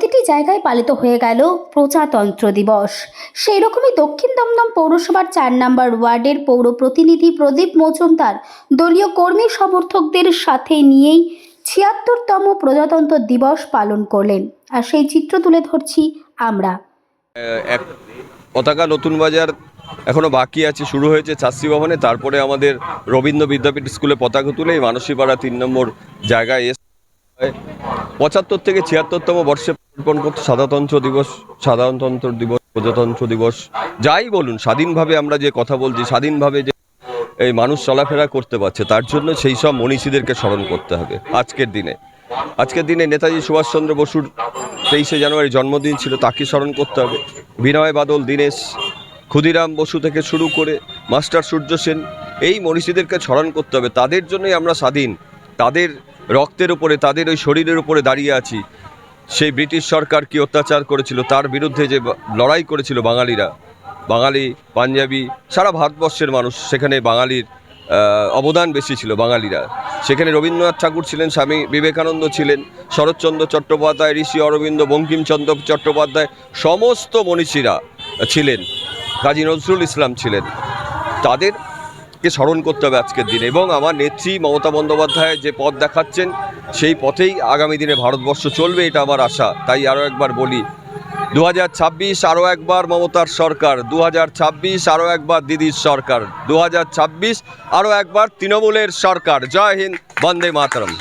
প্রতিটি জায়গায় পালিত হয়ে গেল প্রজাতন্ত্র দিবস। সেই রকমই দক্ষিণ দমদম পৌরসভার চার নম্বর ওয়ার্ডের পৌর প্রতিনিধি প্রদীপ মজুমদার দলীয় কর্মী সমর্থকদের সাথে নিয়েই ছিয়াত্তরতম প্রজাতন্ত্র দিবস পালন করলেন। আর সেই চিত্র তুলে ধরছি আমরা। এক পতাকা নতুন বাজার এখনও বাকি আছে, শুরু হয়েছে চাষি ভবনে। তারপরে আমাদের রবীন্দ্র বিদ্যাপীঠ স্কুলে পতাকা তুলে মানসীপাড়া তিন নম্বর জায়গায় এসে পঁচাত্তর থেকে ছিয়াত্তরতম বর্ষে পদার্পণ করতে সাধারণতন্ত্র দিবস সাধারণতন্ত্র দিবস, প্রজাতন্ত্র দিবস, যাই বলুন, স্বাধীনভাবে আমরা যে কথা বলছি, স্বাধীনভাবে যে এই মানুষ চলাফেরা করতে পারছে, তার জন্য সেই সব মনীষীদেরকে স্মরণ করতে হবে আজকের দিনে। আজকের দিনে নেতাজি সুভাষচন্দ্র বসুর তেইশে জানুয়ারি জন্মদিন ছিল, তাকে স্মরণ করতে হবে। বিনয় বাদল, দীনেশ, ক্ষুদিরাম বসু থেকে শুরু করে মাস্টার সূর্য সেন, এই মনীষীদেরকে স্মরণ করতে হবে। তাদের জন্যই আমরা স্বাধীন, তাদের রক্তের উপরে, তাদের ওই শরীরের উপরে দাঁড়িয়ে আছি। সেই ব্রিটিশ সরকার কি অত্যাচার করেছিল? তার বিরুদ্ধে যে লড়াই করেছিল বাঙালিরা, বাঙালি, পাঞ্জাবি, সারা ভারতবর্ষের মানুষ, সেখানে বাঙালির অবদান বেশি ছিল বাঙালিরা। সেখানে রবীন্দ্রনাথ ঠাকুর ছিলেন, স্বামী বিবেকানন্দ ছিলেন, শরৎচন্দ্র চট্টোপাধ্যায়, ঋষি অরবিন্দ, বঙ্কিমচন্দ্র চট্টোপাধ্যায়, সমস্ত মনীষীরা ছিলেন। কাজী নজরুল ইসলাম ছিলেন। তাদেরকে স্মরণ করতে হবে আজকের দিনে। এবং আমার নেত্রী মমতা বন্দ্যোপাধ্যায় যে পথ দেখাচ্ছেন, সেই পথেই আগামী দিনে ভারতবর্ষ চলবে, এটা আমার আশা। তাই আরও একবার বলি দু হাজার ছাব্বিশ আরও একবার মমতার সরকার দু হাজার ছাব্বিশ আরও একবার দিদির সরকার দু হাজার ছাব্বিশ আরও একবার তৃণমূলের সরকার। জয় হিন্দ, বন্দে মাতরম।